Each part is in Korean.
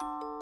you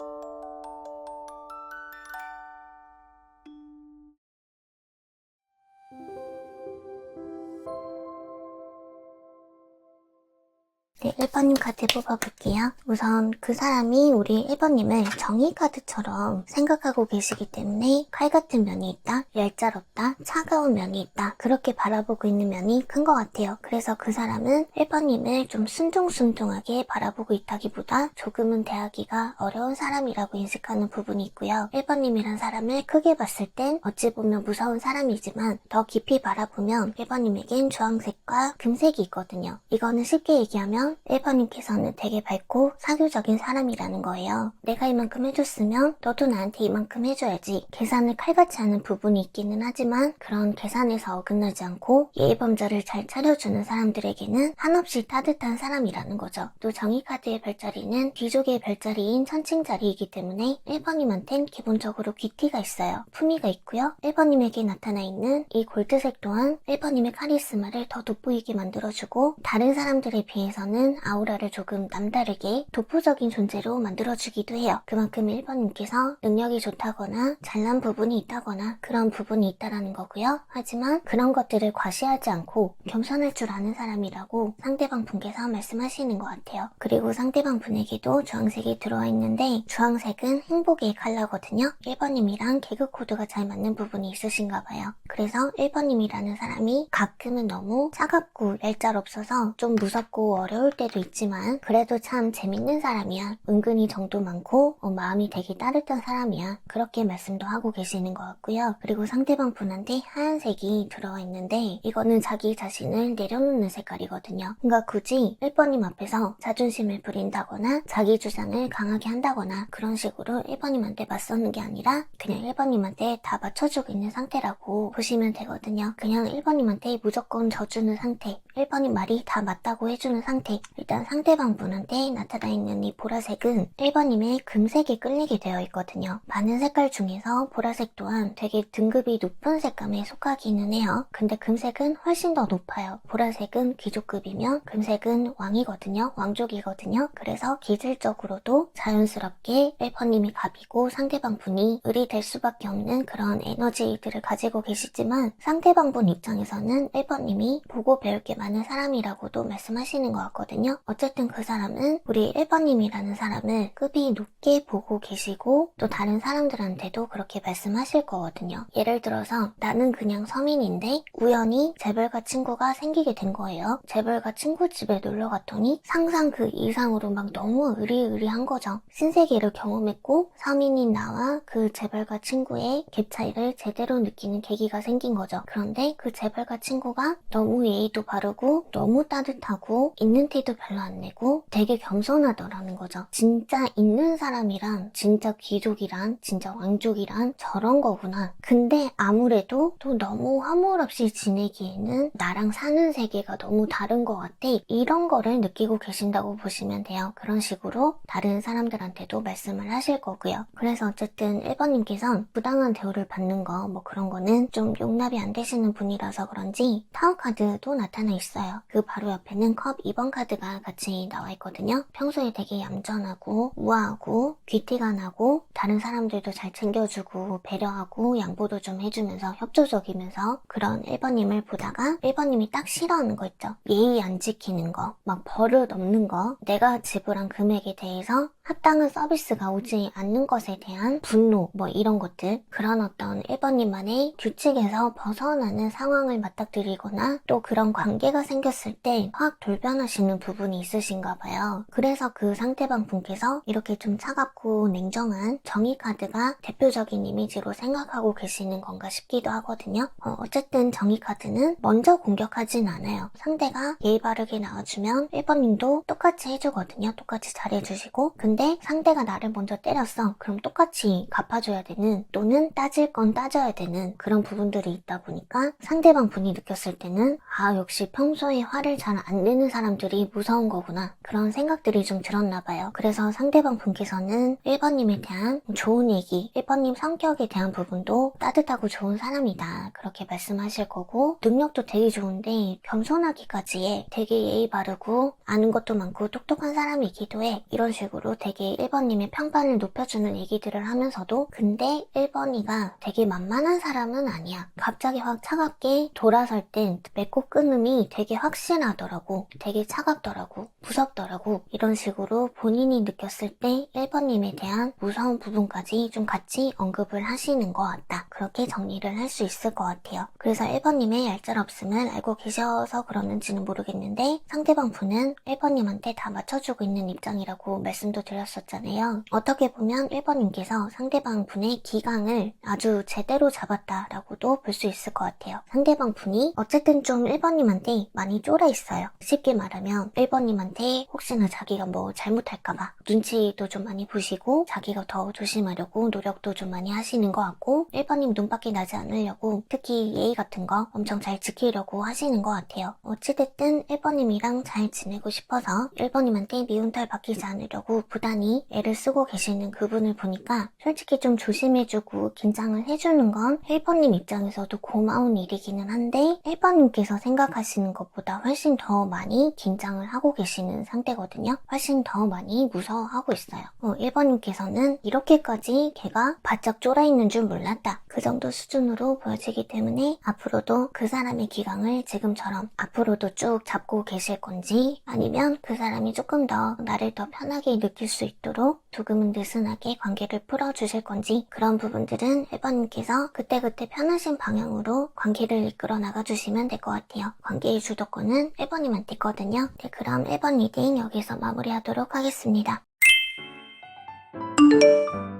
1번님 카드 뽑아볼게요. 우선 그 사람이 우리 1번님을 정의 카드처럼 생각하고 계시기 때문에 칼 같은 면이 있다, 얄짤없다, 차가운 면이 있다, 그렇게 바라보고 있는 면이 큰 것 같아요. 그래서 그 사람은 1번님을 좀 순둥순둥하게 바라보고 있다기보다 조금은 대하기가 어려운 사람이라고 인식하는 부분이 있고요. 1번님이란 사람을 크게 봤을 땐 어찌 보면 무서운 사람이지만 더 깊이 바라보면 1번님에겐 주황색과 금색이 있거든요. 이거는 쉽게 얘기하면 1번 님께서는 되게 밝고 사교적인 사람이라는 거예요. 내가 이만큼 해줬으면 너도 나한테 이만큼 해줘야지. 계산을 칼같이 하는 부분이 있기는 하지만 그런 계산에서 어긋나지 않고 예의범절을 잘 차려주는 사람들에게는 한없이 따뜻한 사람이라는 거죠. 또 정의카드의 별자리는 귀족의 별자리인 천칭자리이기 때문에 1번님한텐 기본적으로 귀티가 있어요. 품위가 있고요. 1번님에게 나타나 있는 이 골드색 또한 1번님의 카리스마를 더 돋보이게 만들어주고 다른 사람들에 비해서는 아우 라를 조금 남다르게 독보적인 존재로 만들어주기도 해요. 그만큼 1번님께서 능력이 좋다거나 잘난 부분이 있다거나 그런 부분이 있다라는 거고요. 하지만 그런 것들을 과시하지 않고 겸손할 줄 아는 사람이라고 상대방 분께서 말씀하시는 것 같아요. 그리고 상대방 분에게도 주황색이 들어와 있는데 주황색은 행복의 컬러거든요. 1번님이랑 개그 코드가 잘 맞는 부분이 있으신가 봐요. 그래서 1번님이라는 사람이 가끔은 너무 차갑고 얄짤 없어서 좀 무섭고 어려울 때도 있 지만 그래도 참 재밌는 사람이야. 은근히 정도 많고 어, 마음이 되게 따뜻한 사람이야. 그렇게 말씀도 하고 계시는 것 같고요. 그리고 상대방 분한테 하얀색이 들어와 있는데 이거는 자기 자신을 내려놓는 색깔이거든요. 그러니까 굳이 1번님 앞에서 자존심을 부린다거나 자기 주장을 강하게 한다거나 그런 식으로 1번님한테 맞서는 게 아니라 그냥 1번님한테 다 맞춰주고 있는 상태라고 보시면 되거든요. 그냥 1번님한테 무조건 져주는 상태. 1번님 말이 다 맞다고 해주는 상태. 일단 상대방 분한테 나타나 있는 이 보라색은 1번님의 금색에 끌리게 되어 있거든요. 많은 색깔 중에서 보라색 또한 되게 등급이 높은 색감에 속하기는 해요. 근데 금색은 훨씬 더 높아요. 보라색은 귀족급이면 금색은 왕이거든요. 왕족이거든요. 그래서 기질적으로도 자연스럽게 1번님이 갑이고 상대방 분이 을이 될 수밖에 없는 그런 에너지들을 가지고 계시지만 상대방 분 입장에서는 1번님이 보고 배울 게 많은 사람이라고도 말씀하시는 것 같거든요. 어쨌든 그 사람은 우리 1번님이라는 사람을 급이 높게 보고 계시고 또 다른 사람들한테도 그렇게 말씀하실 거거든요. 예를 들어서 나는 그냥 서민인데 우연히 재벌가 친구가 생기게 된 거예요. 재벌가 친구 집에 놀러 갔더니 상상 그 이상으로 막 너무 의리의리한 거죠. 신세계를 경험했고 서민인 나와 그 재벌가 친구의 갭 차이를 제대로 느끼는 계기가 생긴 거죠. 그런데 그 재벌가 친구가 너무 예의도 바 르고 너무 따뜻하고 있는 티도 별로 안 내고 되게 겸손하더라는 거죠. 진짜 있는 사람이란 진짜 귀족이란 진짜 왕족이란 저런 거구나. 근데 아무래도 또 너무 화물 없이 지내기에는 나랑 사는 세계가 너무 다른 것 같아. 이런 거를 느끼고 계신다고 보시면 돼요. 그런 식으로 다른 사람들한테도 말씀을 하실 거고요. 그래서 어쨌든 1번님께선 부당한 대우를 받는 거 뭐 그런 거는 좀 용납이 안 되시는 분이라서 그런지 타워 카드도 나타나 있어요. 그 바로 옆에는 컵 2번 카드가 같이 나와 있거든요. 평소에 되게 얌전하고 우아하고 귀티가 나고 다른 사람들도 잘 챙겨주고 배려하고 양보도 좀 해주면서 협조적이면서 그런 1번님을 보다가 1번님이 딱 싫어하는 거 있죠. 예의 안 지키는 거, 막 버릇 없는 거, 내가 지불한 금액에 대해서 합당한 서비스가 오지 않는 것에 대한 분노, 뭐 이런 것들, 그런 어떤 1번님만의 규칙에서 벗어나는 상황을 맞닥뜨리거나 또 그런 관계 가 생겼을 때 확 돌변하시는 부분이 있으신가 봐요. 그래서 그 상대방 분께서 이렇게 좀 차갑고 냉정한 정의 카드가 대표적인 이미지로 생각하고 계시는 건가 싶기도 하거든요. 어, 어쨌든 정의 카드는 먼저 공격하진 않아요. 상대가 예의 바르게 나와주면 1번님도 똑같이 해주거든요. 똑같이 잘해주시고 근데 상대가 나를 먼저 때렸어. 그럼 똑같이 갚아줘야 되는 또는 따질 건 따져야 되는 그런 부분들이 있다 보니까 상대방 분이 느꼈을 때는 아 역시 평소에 화를 잘 안 내는 사람들이 무서운 거구나 그런 생각들이 좀 들었나 봐요. 그래서 상대방 분께서는 1번님에 대한 좋은 얘기 1번님 성격에 대한 부분도 따뜻하고 좋은 사람이다 그렇게 말씀하실 거고 능력도 되게 좋은데 겸손하기까지에 되게 예의 바르고 아는 것도 많고 똑똑한 사람이기도 해 이런 식으로 되게 되게 1번님의 평판을 높여주는 얘기들을 하면서도 근데 1번이가 되게 만만한 사람은 아니야. 갑자기 확 차갑게 돌아설 땐 맺고 끊음이 되게 확실하더라고. 되게 차갑더라고. 무섭더라고. 이런 식으로 본인이 느꼈을 때 1번님에 대한 무서운 부분까지 좀 같이 언급을 하시는 것 같다. 그렇게 정리를 할 수 있을 것 같아요. 그래서 1번님의 얄짤없음을 알고 계셔서 그러는지는 모르겠는데 상대방 분은 1번님한테 다 맞춰주고 있는 입장이라고 말씀도 드렸었잖아요. 어떻게 보면 1번님께서 상대방 분의 기강을 아주 제대로 잡았다라고도 볼 수 있을 것 같아요. 상대방 분이 어쨌든 좀 1번님한테 많이 쫄아 있어요. 쉽게 말하면 1번님한테 혹시나 자기가 뭐 잘못할까봐 눈치도 좀 많이 보시고 자기가 더 조심하려고 노력도 좀 많이 하시는 것 같고 1번님 눈밖에 나지 않으려고 특히 예의 같은 거 엄청 잘 지키려고 하시는 것 같아요. 어찌됐든 1번님이랑 잘 지내고 싶어서 1번님한테 미운 털 박히지 않으려고 부단히 애를 쓰고 계시는 그분을 보니까 솔직히 좀 조심해주고 긴장을 해주는 건 1번님 입장에서도 고마운 일이기는 한데 1번님께서 생각하시는 것보다 훨씬 더 많이 긴장을 하고 계시는 상태거든요. 훨씬 더 많이 무서워하고 있어요. 어, 1번님께서는 이렇게까지 걔가 바짝 쫄아있는 줄 몰랐다. 그 정도 수준으로 보여지기 때문에 앞으로도 그 사람의 기강을 지금처럼 앞으로도 쭉 잡고 계실 건지 아니면 그 사람이 조금 더 나를 더 편하게 느낄 수 있도록 조금은 느슨하게 관계를 풀어주실 건지 그런 부분들은 1번님께서 그때그때 편하신 방향으로 관계를 이끌어 나가주시면 될 것 같아요. 관계의 주도권은 1번님한테 있거든요. 네, 그럼 1번 리딩 여기서 마무리하도록 하겠습니다.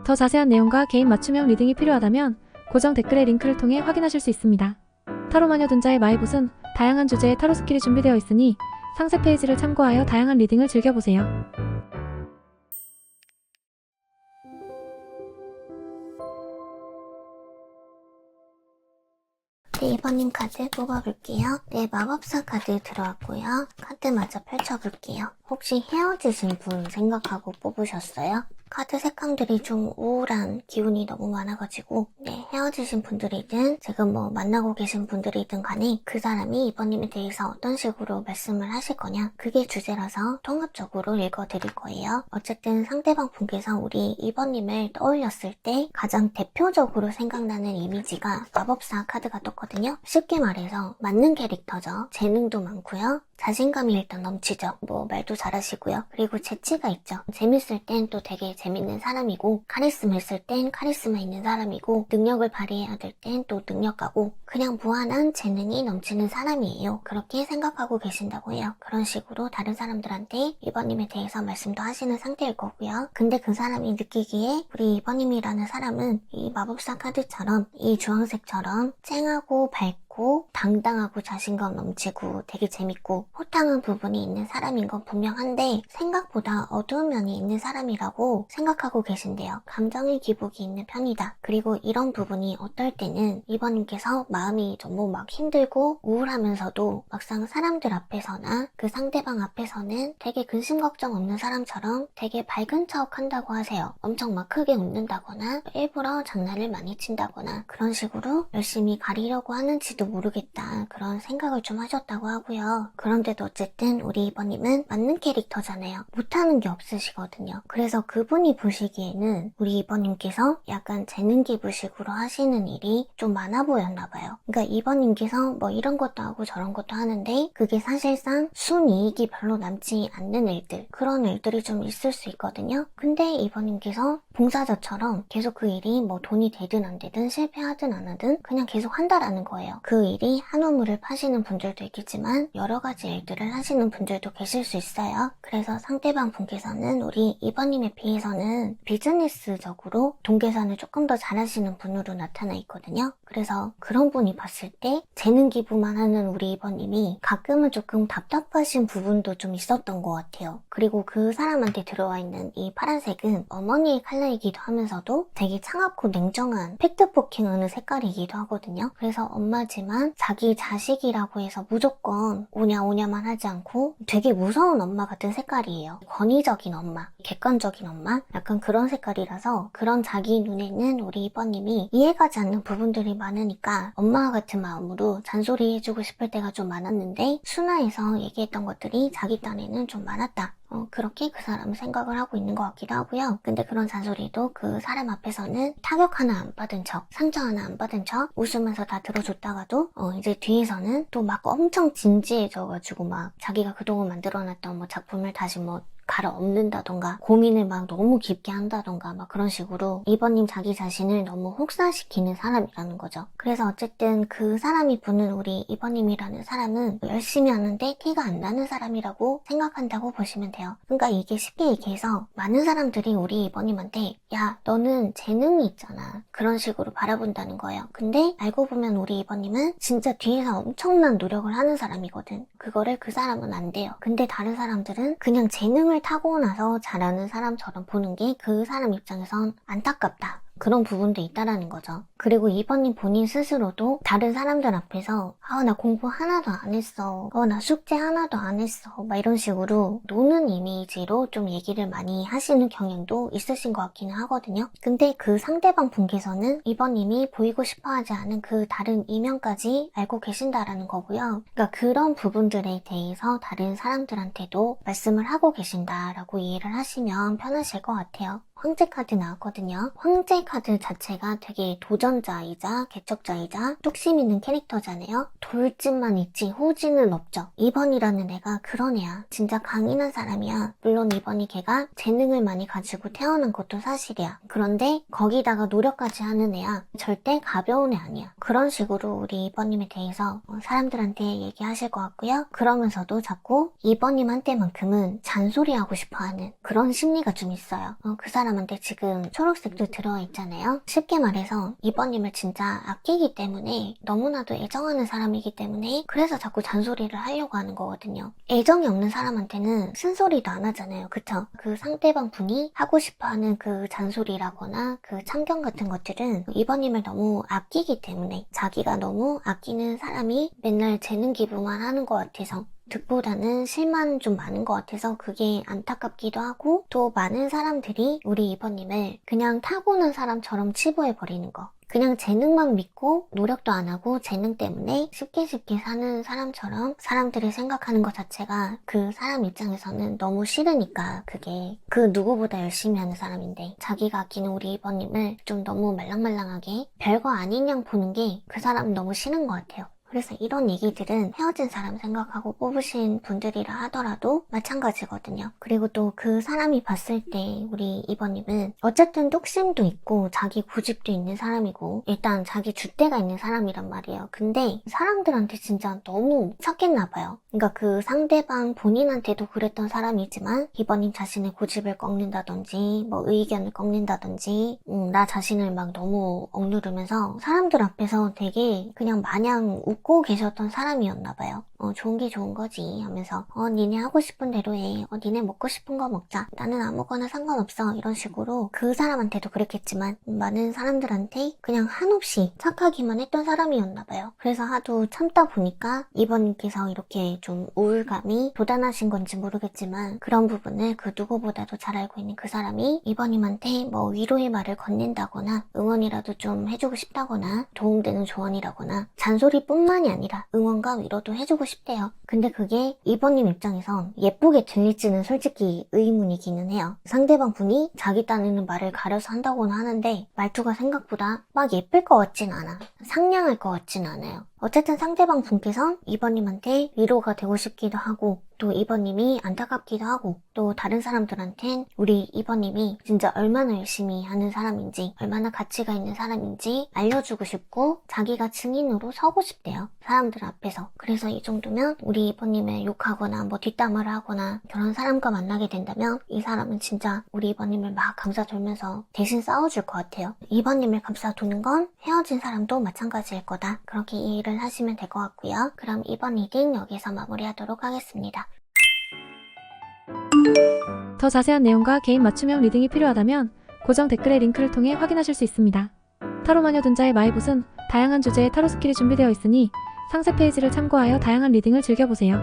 더 자세한 내용과 개인 맞춤형 리딩이 필요하다면 고정 댓글의 링크를 통해 확인하실 수 있습니다. 타로 마녀 dun자의 마이봇은 다양한 주제의 타로 스킬이 준비되어 있으니 상세 페이지를 참고하여 다양한 리딩을 즐겨보세요. 네, 2번님 카드 뽑아볼게요. 네, 마법사 카드 들어왔고요. 카드 마저 펼쳐볼게요. 혹시 헤어지신 분 생각하고 뽑으셨어요? 카드 색감들이 좀 우울한 기운이 너무 많아가지고 네, 헤어지신 분들이든 지금 뭐 만나고 계신 분들이든 간에 그 사람이 이번님에 대해서 어떤 식으로 말씀을 하실 거냐 그게 주제라서 통합적으로 읽어드릴 거예요. 어쨌든 상대방 분께서 우리 이번님을 떠올렸을 때 가장 대표적으로 생각나는 이미지가 마법사 카드가 떴거든요. 쉽게 말해서 맞는 캐릭터죠. 재능도 많고요. 자신감이 일단 넘치죠. 뭐 말도 잘하시고요. 그리고 재치가 있죠. 재밌을 땐 또 되게 재밌는 사람이고 카리스마 있을 땐 카리스마 있는 사람이고 능력을 발휘해야 될 땐 또 능력가고 그냥 무한한 재능이 넘치는 사람이에요. 그렇게 생각하고 계신다고 해요. 그런 식으로 다른 사람들한테 이번님에 대해서 말씀도 하시는 상태일 거고요. 근데 그 사람이 느끼기에 우리 이번님이라는 사람은 이 마법사 카드처럼 이 주황색처럼 쨍하고 밝고 당당하고 자신감 넘치고 되게 재밌고 호탕한 부분이 있는 사람인 건 분명한데 생각보다 어두운 면이 있는 사람이라고 생각하고 계신데요. 감정의 기복이 있는 편이다. 그리고 이런 부분이 어떨 때는 이번님께서 마음이 너무 막 힘들고 우울하면서도 막상 사람들 앞에서나 그 상대방 앞에서는 되게 근심 걱정 없는 사람처럼 되게 밝은 척 한다고 하세요. 엄청 막 크게 웃는다거나 일부러 장난을 많이 친다거나 그런 식으로 열심히 가리려고 하는지도 모르겠다. 그런 생각을 좀 하셨다고 하고요. 그런데도 어쨌든 우리 이번님은 맞는 캐릭터잖아요. 못하는 게 없으시거든요. 그래서 그분이 보시기에는 우리 이번님께서 약간 재능 기부식으로 하시는 일이 좀 많아 보였나 봐요. 그러니까 이번님께서 뭐 이런 것도 하고 저런 것도 하는데 그게 사실상 순이익이 별로 남지 않는 일들 그런 일들이 좀 있을 수 있거든요. 근데 이번님께서 봉사자처럼 계속 그 일이 뭐 돈이 되든 안 되든 실패하든 안 하든 그냥 계속 한다라는 거예요. 그 일이 한 우물을 파시는 분들도 있겠지만 여러 가지 일들을 하시는 분들도 계실 수 있어요. 그래서 상대방 분께서는 우리 이번님에 비해서는 비즈니스적으로 돈 계산을 조금 더 잘하시는 분으로 나타나 있거든요. 그래서 그런 분이 봤을 때 재능 기부만 하는 우리 이번님이 가끔은 조금 답답하신 부분도 좀 있었던 것 같아요. 그리고 그 사람한테 들어와 있는 이 파란색은 어머니의 컬러이기도 하면서도 되게 차갑고 냉정한 팩트포킹하는 색깔이기도 하거든요. 그래서 엄마지만 자기 자식이라고 해서 무조건 오냐 오냐만 하지 않고 되게 무서운 엄마 같은 색깔이에요. 권위적인 엄마, 객관적인 엄마, 약간 그런 색깔이라서 그런 자기 눈에는 우리 이번님이 이해가지 않는 부분들이 많으니까 엄마와 같은 마음으로 잔소리 해주고 싶을 때가 좀 많았는데 순화해서 얘기했던 것들이 자기 딴에는 좀 많았다. 어, 그렇게 그 사람은 생각을 하고 있는 것 같기도 하고요. 근데 그런 잔소리도 그 사람 앞에서는 타격 하나 안 받은 척, 상처 하나 안 받은 척 웃으면서 다 들어줬다가도 어, 이제 뒤에서는 또 막 엄청 진지해져가지고 막 자기가 그동안 만들어놨던 뭐 작품을 다시 뭐 갈아 엎는다던가 고민을 막 너무 깊게 한다던가 막 그런 식으로 이번님 자기 자신을 너무 혹사시키는 사람이라는 거죠. 그래서 어쨌든 그 사람이 보는 우리 이번님이라는 사람은 열심히 하는데 티가 안 나는 사람이라고 생각한다고 보시면 돼요. 그러니까 이게 쉽게 얘기해서 많은 사람들이 우리 이번님한테 야 너는 재능이 있잖아 그런 식으로 바라본다는 거예요. 근데 알고 보면 우리 이번님은 진짜 뒤에서 엄청난 노력을 하는 사람이거든. 그거를 그 사람은 안 돼요. 근데 다른 사람들은 그냥 재능을 타고 나서 잘하는 사람처럼 보는 게 그 사람 입장에선 안타깝다. 그런 부분도 있다라는 거죠. 그리고 이번님 본인 스스로도 다른 사람들 앞에서 아, 나 공부 하나도 안 했어. 어, 나 숙제 하나도 안 했어. 막 이런 식으로 노는 이미지로 좀 얘기를 많이 하시는 경향도 있으신 것 같기는 하거든요. 근데 그 상대방 분께서는 이번님이 보이고 싶어 하지 않은 그 다른 이면까지 알고 계신다라는 거고요. 그러니까 그런 부분들에 대해서 다른 사람들한테도 말씀을 하고 계신다라고 이해를 하시면 편하실 것 같아요. 황제 카드 나왔거든요. 황제 카드 자체가 되게 도전 자이자 개척자이자 뚝심 있는 캐릭터잖아요. 돌진만 있지 호진은 없죠. 2번이라는 애가 그런 애야. 진짜 강인한 사람이야. 물론 2번이 걔가 재능을 많이 가지고 태어난 것도 사실이야. 그런데 거기다가 노력까지 하는 애야. 절대 가벼운 애 아니야. 그런 식으로 우리 2번님에 대해서 어, 사람들한테 얘기하실 것 같고요. 그러면서도 자꾸 2번님한테만큼은 잔소리하고 싶어하는 그런 심리가 좀 있어요. 어, 그 사람한테 지금 초록색도 들어와 있잖아요. 쉽게 말해서 2번 님을 진짜 아끼기 때문에 너무나도 애정하는 사람이기 때문에 그래서 자꾸 잔소리를 하려고 하는 거거든요. 애정이 없는 사람한테는 쓴소리도 안 하잖아요. 그쵸? 그 상대방 분이 하고 싶어 하는 그 잔소리라거나 그 참견 같은 것들은 2번님을 너무 아끼기 때문에 자기가 너무 아끼는 사람이 맨날 재능 기부만 하는 것 같아서 득보다는 실만 좀 많은 것 같아서 그게 안타깝기도 하고 또 많은 사람들이 우리 이번님을 그냥 타고난 사람처럼 치부해버리는 거. 그냥 재능만 믿고 노력도 안 하고 재능 때문에 쉽게 쉽게 사는 사람처럼 사람들이 생각하는 것 자체가 그 사람 입장에서는 너무 싫으니까 그게 그 누구보다 열심히 하는 사람인데 자기가 아끼는 우리 이번님을 좀 너무 말랑말랑하게 별거 아닌 양 보는 게 그 사람 너무 싫은 것 같아요. 그래서 이런 얘기들은 헤어진 사람 생각하고 뽑으신 분들이라 하더라도 마찬가지거든요. 그리고 또 그 사람이 봤을 때 우리 이번님은 어쨌든 뚝심도 있고 자기 고집도 있는 사람이고 일단 자기 줏대가 있는 사람이란 말이에요. 근데 사람들한테 진짜 너무 착했나 봐요. 그러니까 그 상대방 본인한테도 그랬던 사람이지만 이번님 자신의 고집을 꺾는다든지 뭐 의견을 꺾는다든지 음, 나 자신을 막 너무 억누르면서 사람들 앞에서 되게 그냥 마냥 웃고 계셨던 사람이었나 봐요. 어, 좋은 게 좋은 거지 하면서 어, 니네 하고 싶은 대로 해. 어, 니네 먹고 싶은 거 먹자. 나는 아무거나 상관없어. 이런 식으로 그 사람한테도 그랬겠지만 많은 사람들한테 그냥 한없이 착하기만 했던 사람이었나 봐요. 그래서 하도 참다 보니까 이번님께서 이렇게 좀 우울감이 도단하신 건지 모르겠지만 그런 부분을 그 누구보다도 잘 알고 있는 그 사람이 이번님한테 뭐 위로의 말을 건넨다거나 응원이라도 좀 해주고 싶다거나 도움되는 조언이라거나 잔소리뿐만이 아니라 응원과 위로도 해주고 싶대요. 근데 그게 이번님 입장에선 예쁘게 들릴지는 솔직히 의문이기는 해요. 상대방 분이 자기 딴에는 말을 가려서 한다고는 하는데 말투가 생각보다 막 예쁠 것 같진 않아. 상냥할 것 같진 않아요. 어쨌든 상대방 분께선 이번님한테 위로가 되고 싶기도 하고 또 이번님이 안타깝기도 하고 또 다른 사람들한텐 우리 이번님이 진짜 얼마나 열심히 하는 사람인지 얼마나 가치가 있는 사람인지 알려주고 싶고 자기가 증인으로 서고 싶대요. 사람들 앞에서. 그래서 이 정도면 우리 이번님을 욕하거나 뭐 뒷담화를 하거나 그런 사람과 만나게 된다면 이 사람은 진짜 우리 이번님을 막 감싸 돌면서 대신 싸워줄 것 같아요. 이번님을 감싸 도는 건 헤어진 사람도 마찬가지일 거다. 그렇게 이해를 하시면 될 것 같고요. 그럼 이번 리딩 여기서 마무리하도록 하겠습니다. 더 자세한 내용과 개인 맞춤형 리딩이 필요하다면 고정 댓글의 링크를 통해 확인하실 수 있습니다. 타로마녀 dun자의 마이봇은 다양한 주제의 타로 스킬이 준비되어 있으니 상세 페이지를 참고하여 다양한 리딩을 즐겨보세요.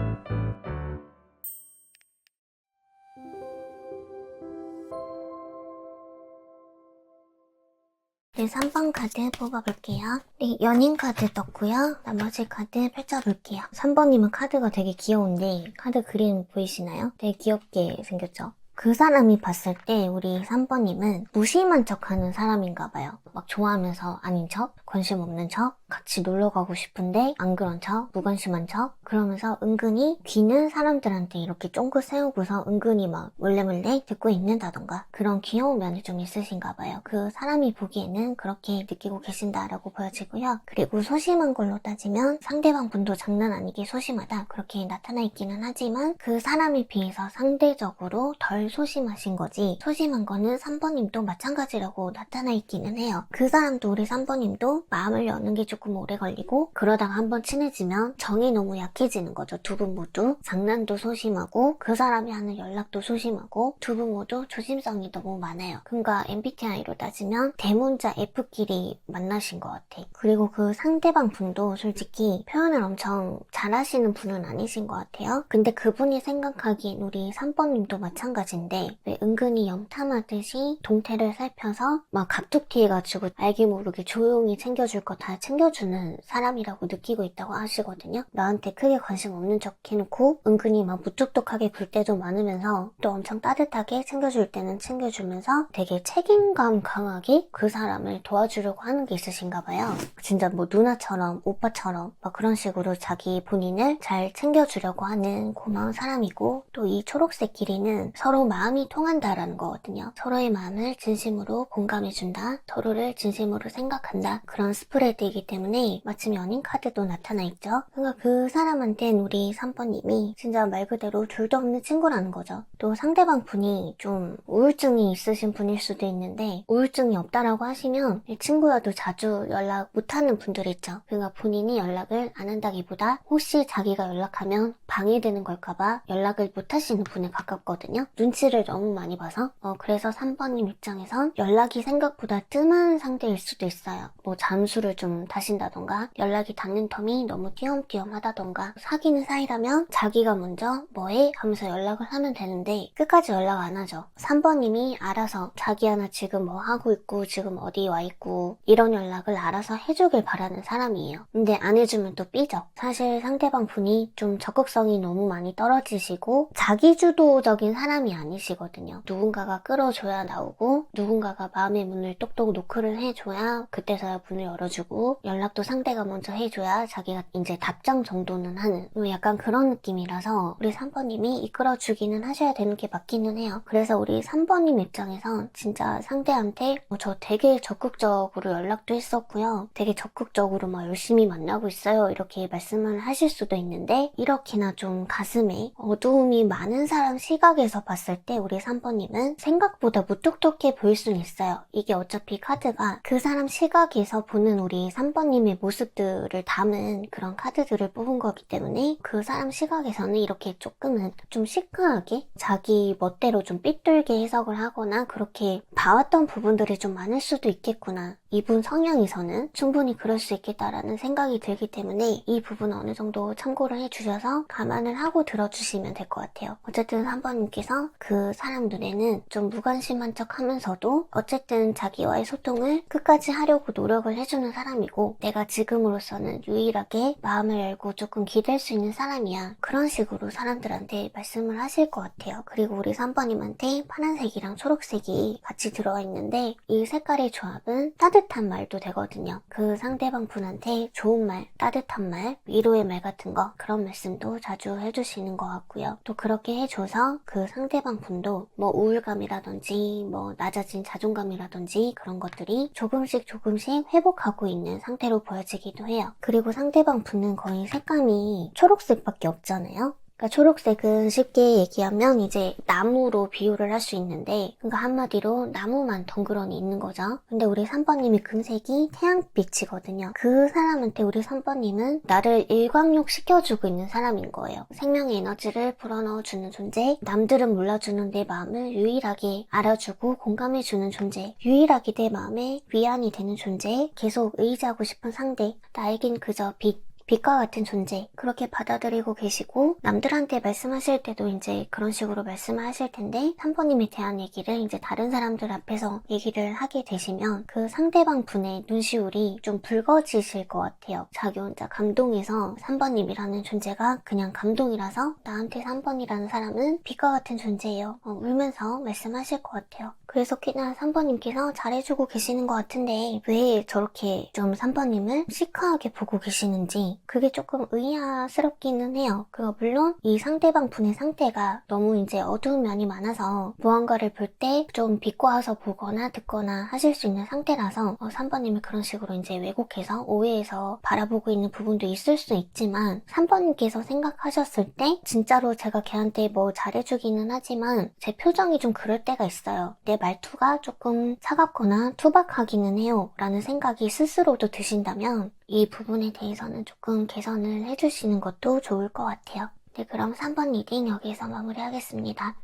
네, 3번 카드 뽑아볼게요. 네, 연인 카드 떴고요. 나머지 카드 펼쳐볼게요. 3번님은 카드가 되게 귀여운데 카드 그림 보이시나요? 되게 귀엽게 생겼죠? 그 사람이 봤을 때 우리 3번님은 무심한 척 하는 사람인가 봐요. 막 좋아하면서 아닌 척, 관심 없는 척, 같이 놀러 가고 싶은데 안 그런 척, 무관심한 척, 그러면서 은근히 귀는 사람들한테 이렇게 쫑긋 세우고서 은근히 막 몰래몰래 듣고 있는다던가 그런 귀여운 면이 좀 있으신가 봐요. 그 사람이 보기에는 그렇게 느끼고 계신다라고 보여지고요. 그리고 소심한 걸로 따지면 상대방 분도 장난 아니게 소심하다 그렇게 나타나 있기는 하지만 그 사람에 비해서 상대적으로 덜 소심하신 거지 소심한 거는 3번님도 마찬가지라고 나타나 있기는 해요. 그 사람도 우리 3번님도 마음을 여는 게 조금 오래 걸리고 그러다가 한번 친해지면 정이 너무 약해지는 거죠. 두 분 모두 장난도 소심하고 그 사람이 하는 연락도 소심하고 두 분 모두 조심성이 너무 많아요. 그러니까 MBTI로 따지면 대문자 F끼리 만나신 것 같아. 그리고 그 상대방 분도 솔직히 표현을 엄청 잘하시는 분은 아니신 것 같아요. 근데 그분이 생각하기엔 우리 3번님도 마찬가지인데 왜 은근히 염탐하듯이 동태를 살펴서 막 갑툭튀해가지고 알게 모르게 조용히 챙겨줄 거 다 챙겨주는 사람이라고 느끼고 있다고 하시거든요. 나한테 크게 관심 없는 척 해놓고 은근히 막 무뚝뚝하게 굴 때도 많으면서 또 엄청 따뜻하게 챙겨줄 때는 챙겨주면서 되게 책임감 강하게 그 사람을 도와주려고 하는 게 있으신가 봐요. 진짜 뭐 누나처럼 오빠처럼 막 그런 식으로 자기 본인을 잘 챙겨주려고 하는 고마운 사람이고 또 이 초록색 길이는 서로 마음이 통한다라는 거거든요. 서로의 마음을 진심으로 공감해준다. 서로를 진심으로 생각한다. 그런 스프레드이기 때문에 마침 연인 카드도 나타나 있죠. 그러니까 그 사람한텐 우리 3번님이 진짜 말 그대로 둘도 없는 친구라는 거죠. 또 상대방 분이 좀 우울증이 있으신 분일 수도 있는데 우울증이 없다라고 하시면 이 친구여도 자주 연락 못하는 분들 있죠. 그러니까 본인이 연락을 안 한다기보다 혹시 자기가 연락하면 방해되는 걸까봐 연락을 못 하시는 분에 가깝거든요. 눈치를 너무 많이 봐서 어, 그래서 3번님 입장에선 연락이 생각보다 뜸한 상태일 수도 있어요. 뭐 잠수를 좀 타신다던가 연락이 닿는 텀이 너무 띄엄띄엄 하다던가 사귀는 사이라면 자기가 먼저 뭐해? 하면서 연락을 하면 되는데 끝까지 연락 안 하죠. 3번님이 알아서 자기야 나 지금 뭐 하고 있고 지금 어디 와 있고 이런 연락을 알아서 해주길 바라는 사람이에요. 근데 안 해주면 또 삐져. 사실 상대방 분이 좀 적극성이 너무 많이 떨어지시고 자기주도적인 사람이 아니시거든요. 누군가가 끌어줘야 나오고 누군가가 마음의 문을 똑똑 노크를 해줘야 그때서야 문을 열어주고 연락도 상대가 먼저 해줘야 자기가 이제 답장 정도는 하는 뭐 약간 그런 느낌이라서 우리 3번님이 이끌어주기는 하셔야 되는 게 맞기는 해요. 그래서 우리 3번님 입장에선 진짜 상대한테 어, 저 되게 적극적으로 연락도 했었고요. 되게 적극적으로 막 열심히 만나고 있어요. 이렇게 말씀을 하실 수도 있는데 이렇게나 좀 가슴에 어두움이 많은 사람 시각에서 봤을 때 우리 3번님은 생각보다 무뚝뚝해 보일 수는 있어요. 이게 어차피 카드가 그 사람 시각에서 보는 우리 3번님의 모습들을 담은 그런 카드들을 뽑은 거기 때문에 그 사람 시각에서는 이렇게 조금은 좀 시크하게 자기 멋대로 좀 삐뚤게 해석을 하거나 그렇게 봐왔던 부분들이 좀 많을 수도 있겠구나. 이분 성향에서는 충분히 그럴 수 있겠다라는 생각이 들기 때문에 이 부분은 어느 정도 참고를 해주셔서 감안을 하고 들어주시면 될 것 같아요. 어쨌든 3번님께서 그 사람 눈에는 좀 무관심한 척 하면서도 어쨌든 자기와의 소통을 끝까지 하려고 노력을 해주는 사람이고 내가 지금으로서는 유일하게 마음을 열고 조금 기댈 수 있는 사람이야. 그런 식으로 사람들한테 말씀을 하실 것 같아요. 그리고 우리 3번님한테 파란색이랑 초록색이 같이 들어가 있는데 이 색깔의 조합은 따뜻한 말도 되거든요. 그 상대방 분한테 좋은 말, 따뜻한 말, 위로의 말 같은 거 그런 말씀도 자주 해주시는 것 같고요. 또 그렇게 해줘서 그 상대방 분도 뭐 우울감이라든지 뭐 낮아진 자존감이라든지 그런 것들이 조금씩 조금씩 회복 하고 있는 상태로 보여지기도 해요. 그리고 상대방 분은 거의 색감이 초록색밖에 없잖아요. 그러니까 초록색은 쉽게 얘기하면 이제 나무로 비유를 할 수 있는데 그러니까 한마디로 나무만 덩그러니 있는 거죠. 근데 우리 3번님이 금색이 태양빛이거든요. 그 사람한테 우리 3번님은 나를 일광욕 시켜주고 있는 사람인 거예요. 생명의 에너지를 불어넣어주는 존재, 남들은 몰라주는 내 마음을 유일하게 알아주고 공감해주는 존재, 유일하게 내 마음에 위안이 되는 존재, 계속 의지하고 싶은 상대, 나에겐 그저 빛, 빛과 같은 존재 그렇게 받아들이고 계시고 남들한테 말씀하실 때도 이제 그런 식으로 말씀을 하실 텐데 3번님에 대한 얘기를 이제 다른 사람들 앞에서 얘기를 하게 되시면 그 상대방 분의 눈시울이 좀 붉어지실 것 같아요. 자기 혼자 감동해서 3번님이라는 존재가 그냥 감동이라서 나한테 3번이라는 사람은 빛과 같은 존재예요. 어, 울면서 말씀하실 것 같아요. 그래서 꽤나 3번님께서 잘해주고 계시는 것 같은데 왜 저렇게 좀 3번님을 시크하게 보고 계시는지 그게 조금 의아스럽기는 해요. 그거 물론 이 상대방 분의 상태가 너무 이제 어두운 면이 많아서 무언가를 볼 때 좀 비꼬아서 보거나 듣거나 하실 수 있는 상태라서 어, 3번님을 그런 식으로 이제 왜곡해서 오해해서 바라보고 있는 부분도 있을 수 있지만 3번님께서 생각하셨을 때 진짜로 제가 걔한테 뭐 잘해주기는 하지만 제 표정이 좀 그럴 때가 있어요. 내 말투가 조금 차갑거나 투박하기는 해요. 라는 생각이 스스로도 드신다면 이 부분에 대해서는 조금 개선을 해주시는 것도 좋을 것 같아요. 네, 그럼 3번 리딩 여기서 마무리하겠습니다.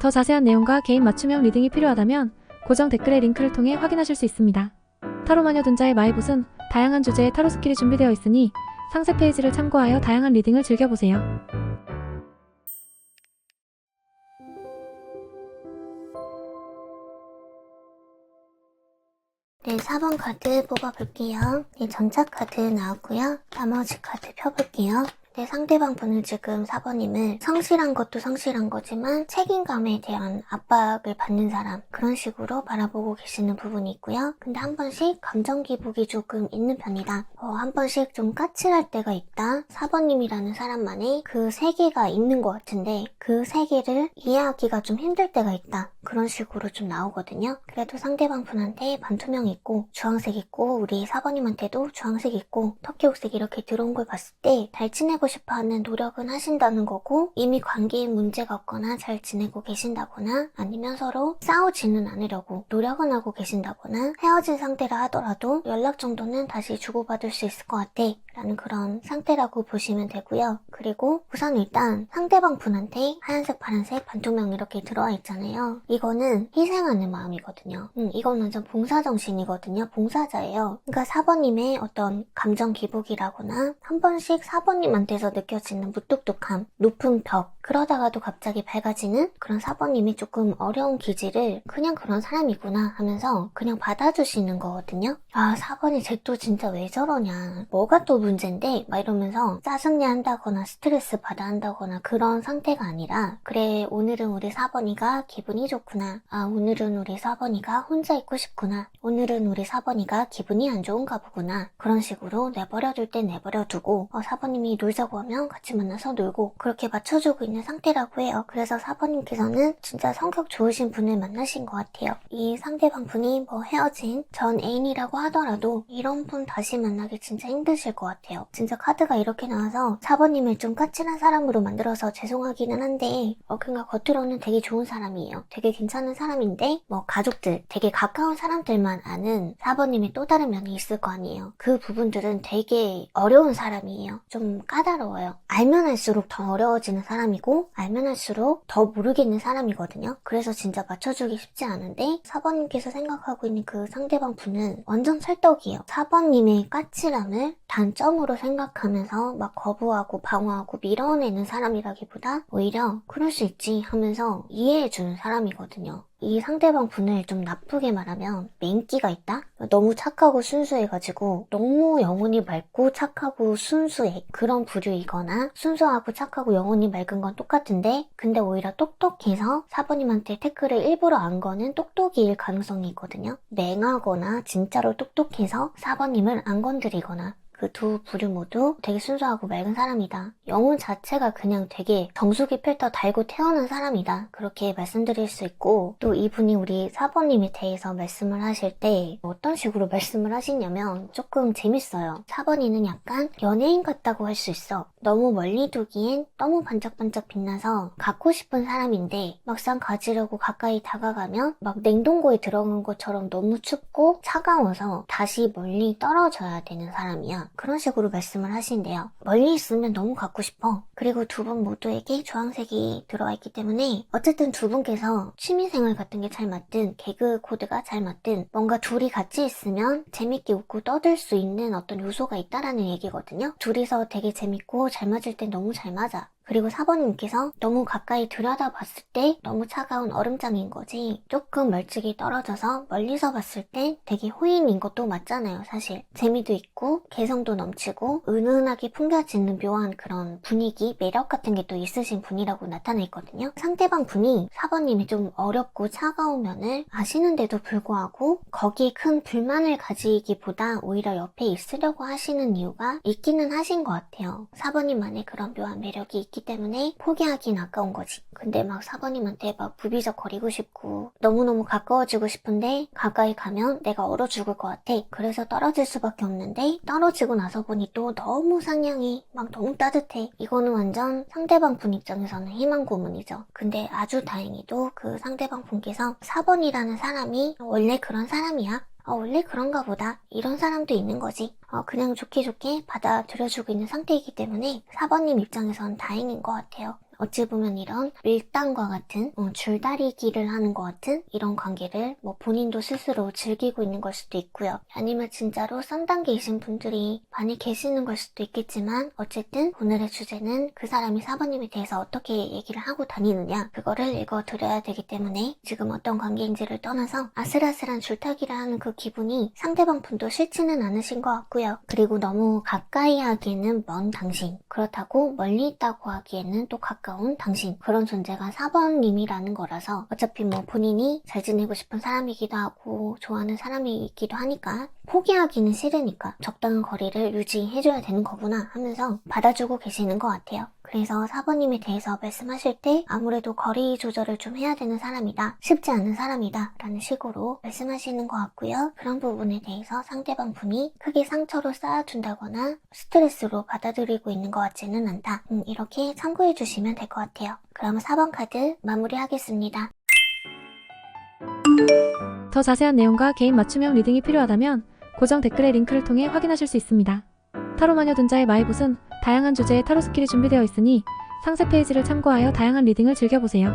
더 자세한 내용과 개인 맞춤형 리딩이 필요하다면 고정 댓글의 링크를 통해 확인하실 수 있습니다. 타로 마녀 dun자의 마이봇은 다양한 주제의 타로 스킬이 준비되어 있으니 상세 페이지를 참고하여 다양한 리딩을 즐겨보세요. 네, 4번 카드 뽑아볼게요. 네, 전작 카드 나왔고요. 나머지 카드 펴볼게요. 네, 상대방 분은 지금 4번님을 성실한 것도 성실한 거지만 책임감에 대한 압박을 받는 사람 그런 식으로 바라보고 계시는 부분이 있고요. 근데 한 번씩 감정 기복이 조금 있는 편이다. 어, 한 번씩 좀 까칠할 때가 있다. 4번님이라는 사람만의 그 세계가 있는 것 같은데 그 세계를 이해하기가 좀 힘들 때가 있다. 그런 식으로 좀 나오거든요. 그래도 상대방 분한테 반투명 있고 주황색 있고 우리 4번님한테도 주황색 있고 터키옥색 이렇게 들어온 걸 봤을 때 잘 지내고 싶어 하는 노력은 하신다는 거고 이미 관계에 문제가 없거나 잘 지내고 계신다거나 아니면 서로 싸우지는 않으려고 노력은 하고 계신다거나 헤어진 상태라 하더라도 연락 정도는 다시 주고받을 수 있을 것 같아 라는 그런 상태라고 보시면 되고요. 그리고 우선 일단 상대방 분한테 하얀색, 파란색, 반투명 이렇게 들어와 있잖아요. 이거는 희생하는 마음이거든요. 음, 이건 완전 봉사정신이거든요. 봉사자예요. 그러니까 4번님의 어떤 감정 기복이라거나 한 번씩 4번님한테서 느껴지는 무뚝뚝함, 높은 벽, 그러다가도 갑자기 밝아지는 그런 4번님이 조금 어려운 기질을 그냥 그런 사람이구나 하면서 그냥 받아주시는 거거든요. 아, 4번이 쟤 또 진짜 왜 저러냐. 뭐가 또 문제인데? 막 이러면서 짜증내 한다거나 스트레스 받아 한다거나 그런 상태가 아니라 그래, 오늘은 우리 4번이가 기분이 좋구나. 아, 오늘은 우리 4번이가 혼자 있고 싶구나. 오늘은 우리 4번이가 기분이 안 좋은가 보구나. 그런 식으로 내버려둘 땐 내버려두고 어, 4번님이 놀자고 하면 같이 만나서 놀고 그렇게 맞춰주고 있는 상태라고 해요. 그래서 4번님께서는 진짜 성격 좋으신 분을 만나신 것 같아요. 이 상대방 분이 뭐 헤어진 전 애인이라고 하더라도 이런 분 다시 만나 기 진짜 힘드실 것 같아요. 진짜 카드가 이렇게 나와서 4번님을 좀 까칠한 사람으로 만들어서 죄송하기는 한데 어, 그냥 겉으로는 되게 좋은 사람이에요. 되게 괜찮은 사람인데 뭐 가족들, 되게 가까운 사람들만 아는 4번님의 또 다른 면이 있을 거 아니에요. 그 부분들은 되게 어려운 사람이에요. 좀 까다로워요. 알면 할수록 더 어려워지는 사람이고 알면 할수록 더 모르겠는 사람이거든요. 그래서 진짜 맞춰주기 쉽지 않은데 4번님께서 생각하고 있는 그 상대방 분은 완전 찰떡이에요. 4번님의 까 칠함을 단점으로 생각하면서 막 거부하고 방어하고 밀어내는 사람이라기보다 오히려 그럴 수 있지 하면서 이해해주는 사람이거든요. 이 상대방 분을 좀 나쁘게 말하면 맹기가 있다? 너무 착하고 순수해가지고 너무 영혼이 맑고 착하고 순수해 그런 부류이거나 순수하고 착하고 영혼이 맑은 건 똑같은데 근데 오히려 똑똑해서 사부님한테 태클을 일부러 안 거는 똑똑이일 가능성이 있거든요. 맹하거나 진짜로 똑똑해서 사부님을 안 건드리거나 그 두 부류 모두 되게 순수하고 맑은 사람이다. 영혼 자체가 그냥 되게 정수기 필터 달고 태어난 사람이다. 그렇게 말씀드릴 수 있고 또 이분이 우리 사번님에 대해서 말씀을 하실 때 어떤 식으로 말씀을 하시냐면 조금 재밌어요. 사번이는 약간 연예인 같다고 할 수 있어. 너무 멀리 두기엔 너무 반짝반짝 빛나서 갖고 싶은 사람인데 막상 가지려고 가까이 다가가면 막 냉동고에 들어간 것처럼 너무 춥고 차가워서 다시 멀리 떨어져야 되는 사람이야. 그런 식으로 말씀을 하신대요. 멀리 있으면 너무 갖고 싶어. 그리고 두 분 모두에게 주황색이 들어와 있기 때문에 어쨌든 두 분께서 취미생활 같은 게 잘 맞든 개그 코드가 잘 맞든 뭔가 둘이 같이 있으면 재밌게 웃고 떠들 수 있는 어떤 요소가 있다라는 얘기거든요. 둘이서 되게 재밌고 잘 맞을 땐 너무 잘 맞아. 그리고 사번님께서 너무 가까이 들여다봤을 때 너무 차가운 얼음장인 거지. 조금 멀찍이 떨어져서 멀리서 봤을 때 되게 호인인 것도 맞잖아요 사실. 재미도 있고 개성도 넘치고 은은하게 풍겨지는 묘한 그런 분위기 매력 같은 게 또 있으신 분이라고 나타나 있거든요. 상대방 분이 사번님이 좀 어렵고 차가운 면을 아시는데도 불구하고 거기에 큰 불만을 가지기보다 오히려 옆에 있으려고 하시는 이유가 있기는 하신 것 같아요. 사번님만의 그런 묘한 매력이 있기 때문에 포기하긴 아까운 거지. 근데 막 사번님한테 막 부비적 거리고 싶고 너무너무 가까워지고 싶은데 가까이 가면 내가 얼어 죽을 것 같아. 그래서 떨어질 수밖에 없는데 떨어지고 나서 보니 또 너무 상냥해. 막 너무 따뜻해. 이거는 완전 상대방 분 입장에서는 희망 고문이죠. 근데 아주 다행히도 그 상대방 분께서 4번이라는 사람이 원래 그런 사람이야. 어, 원래 그런가 보다. 이런 사람도 있는 거지. 어, 그냥 좋게 좋게 받아들여주고 있는 상태이기 때문에 4번님 입장에선 다행인 것 같아요. 어찌 보면 이런 밀당과 같은 어, 줄다리기를 하는 것 같은 이런 관계를 뭐 본인도 스스로 즐기고 있는 걸 수도 있고요. 아니면 진짜로 썸 단계이신 분들이 많이 계시는 걸 수도 있겠지만 어쨌든 오늘의 주제는 그 사람이 4번님에 대해서 어떻게 얘기를 하고 다니느냐 그거를 읽어드려야 되기 때문에 지금 어떤 관계인지를 떠나서 아슬아슬한 줄타기를 하는 그 기분이 상대방 분도 싫지는 않으신 것 같고요. 그리고 너무 가까이 하기에는 먼 당신 그렇다고 멀리 있다고 하기에는 또 가까 운 당신 그런 존재가 4번님이라는 거라서 어차피 뭐 본인이 잘 지내고 싶은 사람이기도 하고 좋아하는 사람이기도 하니까 포기하기는 싫으니까 적당한 거리를 유지해줘야 되는 거구나 하면서 받아주고 계시는 것 같아요. 그래서 4번님에 대해서 말씀하실 때 아무래도 거리 조절을 좀 해야 되는 사람이다. 쉽지 않은 사람이다. 라는 식으로 말씀하시는 것 같고요. 그런 부분에 대해서 상대방 분이 크게 상처로 쌓아준다거나 스트레스로 받아들이고 있는 것 같지는 않다. 음, 이렇게 참고해 주시면 될 것 같아요. 그럼 4번 카드 마무리하겠습니다. 더 자세한 내용과 개인 맞춤형 리딩이 필요하다면 고정 댓글의 링크를 통해 확인하실 수 있습니다. 타로 마녀 dun자의 마이봇은 다양한 주제의 타로 스킬이 준비되어 있으니 상세 페이지를 참고하여 다양한 리딩을 즐겨보세요.